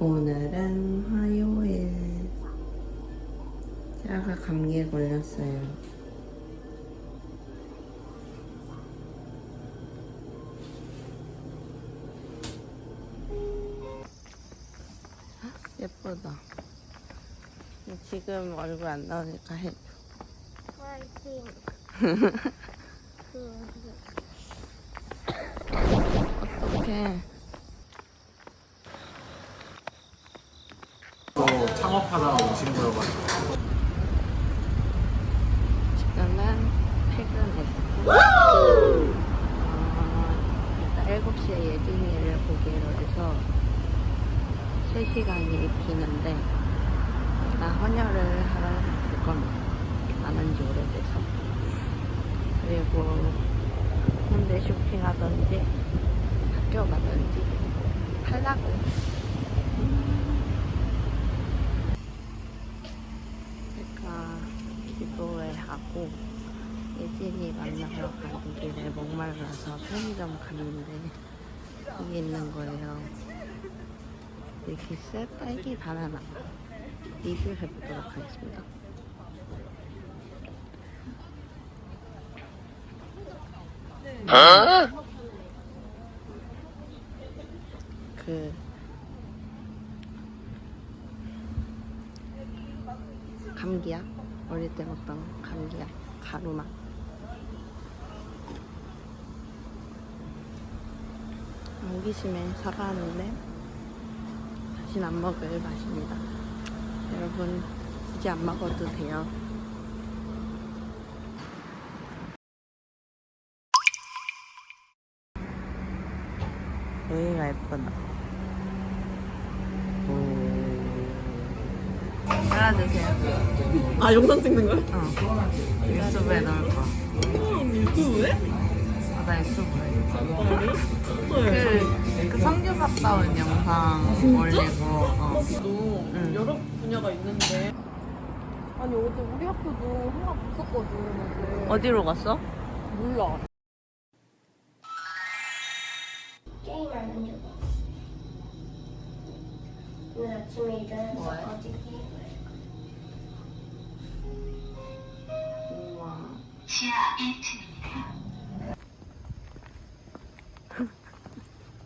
오늘은 화요일. 제가 감기에 걸렸어요. 예쁘다. 지금 얼굴 안 나오니까 해. 화이팅. 어떡해. 또 창업하다가 오신 거여가지고 지금은 퇴근해. 어, 일단 7시에 예진이를 보기로 해서 3시간이 비는데 나 헌혈을 하러 갈 겁니다. 안 한 지 오래돼서. 그리고 홍대 쇼핑하던지 학교 가던지 하려고. 그러니까 기도회 하고 예진이 만나러 가는 길에 목말라서 편의점 갔는데 여기 있는 거예요. 밀키스 딸기 바나나 리뷰해보도록 하겠습니다. 그 감기약 어릴 때 먹던 감기약 가루맛 호기심에 사가는데 다신 안 먹을 맛입니다 여러분 이제 안 먹어도 돼요 여기가 예쁘다 잘라주세요 아 영상 찍는 거야? 어. 유튜브에 넣을 거. 유튜브에? 아, 나 유튜브에. 헐. 그, 그 성교 갔다 온 영상 올리고, 어. 도 응. 여러 분야가 있는데 아니 어제 우리 학교도 하나 없었거든 어제 어디로 갔어? 몰라. 오늘 아침에 일어나서? 어제 게임을 우와.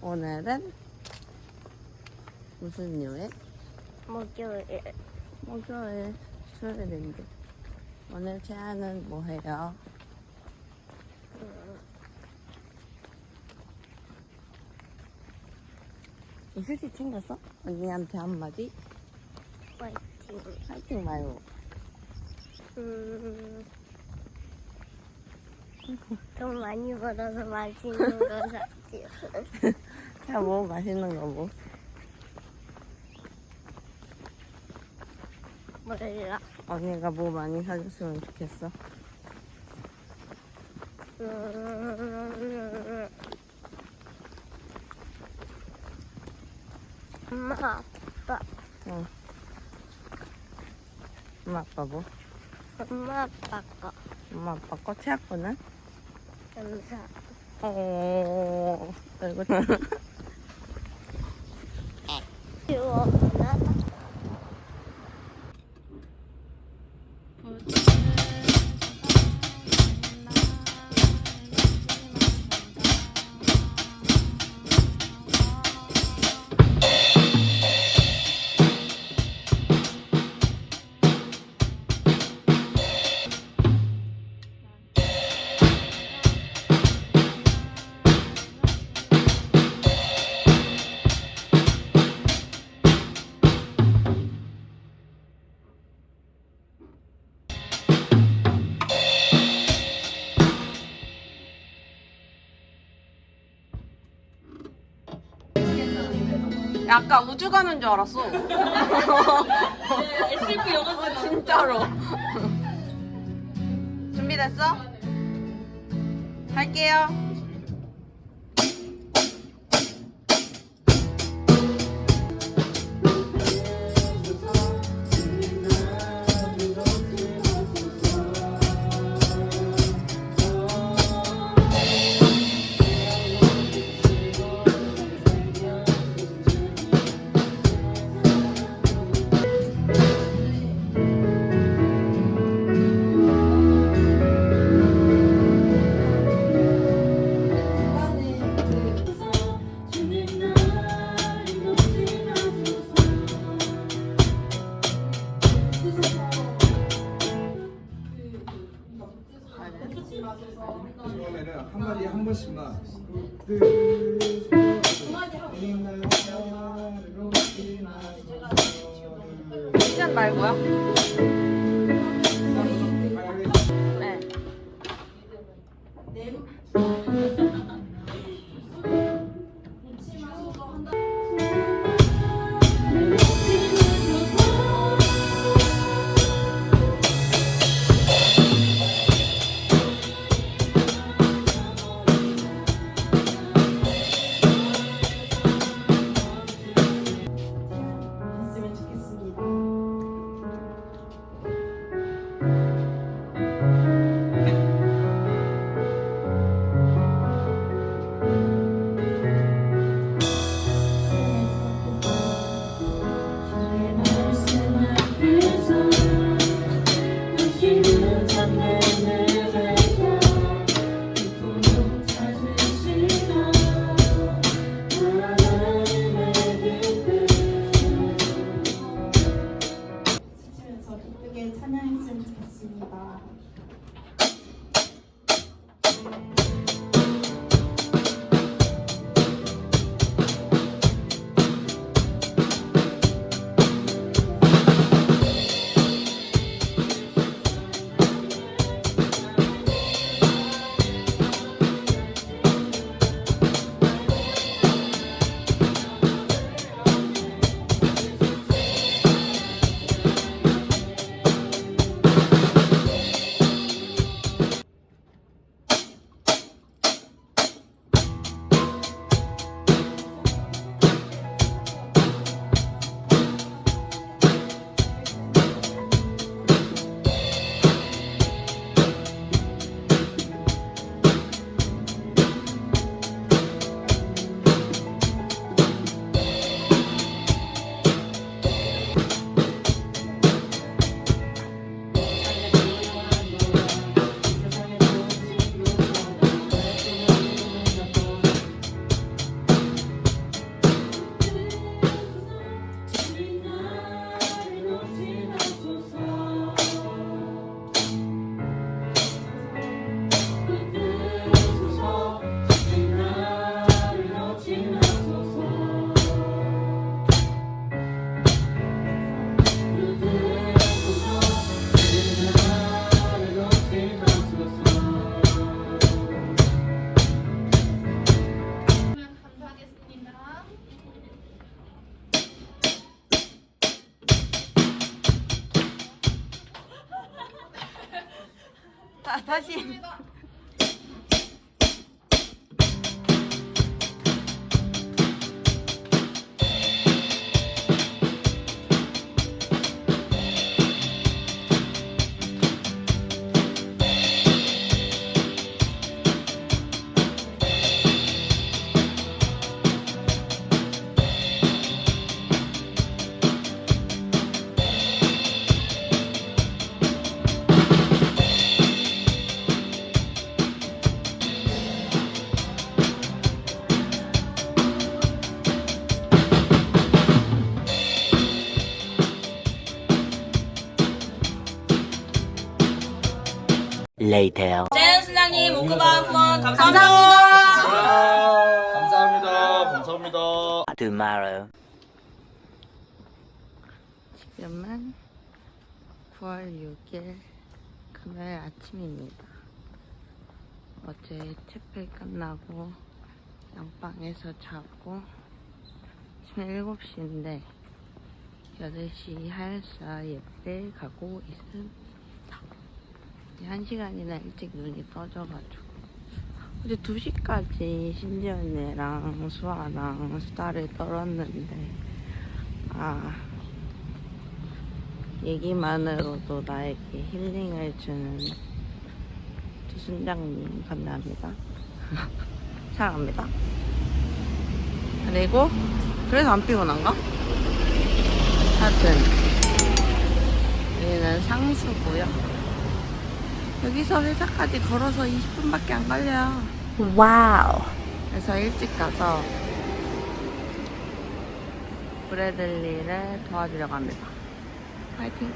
오늘은 무슨 요일? 목요일 목요일 수요일인데. 오늘 채아는 뭐 해요? 이 휴지 챙겼어? 언니한테 한마디? 화이팅. 파이팅 마요. 음, 돈 많이 벌어서 맛있는 거 샀지요. 야, 뭐 맛있는 거 뭐? 몰라. 언니가 뭐 많이 사줬으면 좋겠어. 음, 엄마, 아빠, 응. 엄마 아빠 뭐? 엄마, 아빠 거 엄마 아빠 거 채아거는? 감사. 어, 이거 아까 우주 가는 줄 알았어. SF 영화 진짜로. 준비됐어? 할게요. 시간 later. 재현 순장님 오크바 후원 감사합니다. 감사합니다. 감사합니다. Tomorrow. 지금은 9월 6일 금요일 아침입니다. 어제 채플 끝나고 양방에서 자고 지금 7시인데 8시 하얄사 예배 가고 있습니다. 이제 한 시간이나 일찍 눈이 떠져가지고 어제 2시까지 신지 언니랑 수아랑 수다를 떨었는데 아 얘기만으로도 나에게 힐링을 주는 조순장님 감사합니다. 사랑합니다. 그리고 그래서 안 피곤한가? 하여튼 여기는 상수고요. 여기서 회사까지 걸어서 20분밖에 안 걸려요. 와우. 그래서 일찍 가서 브래들리를 도와주려고 합니다. 파이팅!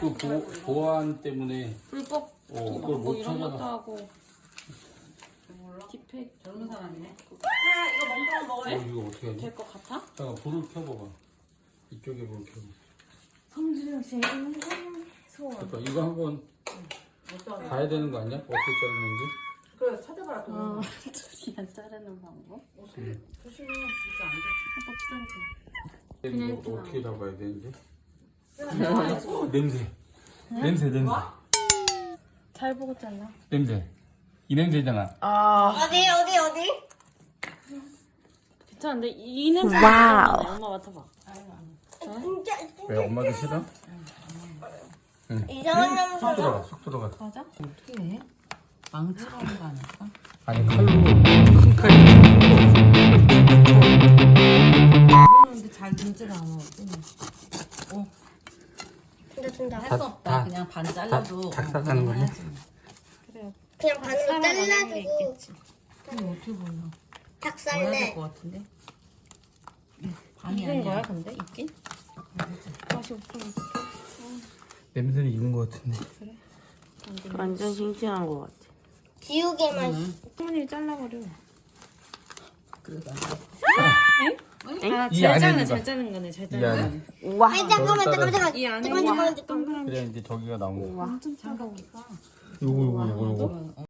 그 보, 보안 때문에 불법 어, 그걸 못 이런 것도 찾아가. 하고 딥팩 젊은 사람이네 어, 이거 어떻게 하지? 될것 같아? 잠깐 불을 켜봐봐. 이쪽에 불 켜봐. 성준영 씨 잠깐 이거 한번 봐야 되는 거 아니야? 어떻게 자르는지? 그래 찾아봐라 또 둘이 안 자르는 방법? 조심해 진짜 안돼 이거 어떻게 잡아야 되는지? 어, 냄새. 냄새 냄새. 잘 보고 잘라 냄새. 이 냄새잖아. 어디 어디 어디? 괜찮은데 이 냄새 와우. 엄마 맡아봐 진짜 왜 엄마도 싫어? 이상한 냄새. 쏙 들어가. 쏙 들어가. 맞아? 어떻게 해? 망치라는 거 아닐까? 아니 칼로 큰 칼이 근데 잘 들지가 않아 진짜 진짜. 다, 다, 그냥 반 잘라도 다 닭살나는 거냐? 그냥 반으로 잘라주고 그럼 어떻게 보여 닭살내. 것 같은데 반이 거야 근데 익긴? 맛이 없어 냄새는 익은 거 같은데. 완전 싱싱한 것 같아 지우개 맛. 어머니 잘라버려 아, 이 잘 안에 있는 잘 거. 자르는 거네, 잘이 자르는 안에. 거네. 아니 잠깐만 잠깐만 잠깐만. 이 안에 잠깐만 잠깐만 잠깐만. 그래 이제 저기가 나온 거. 완전 작아. 요거 요거 요거 요거.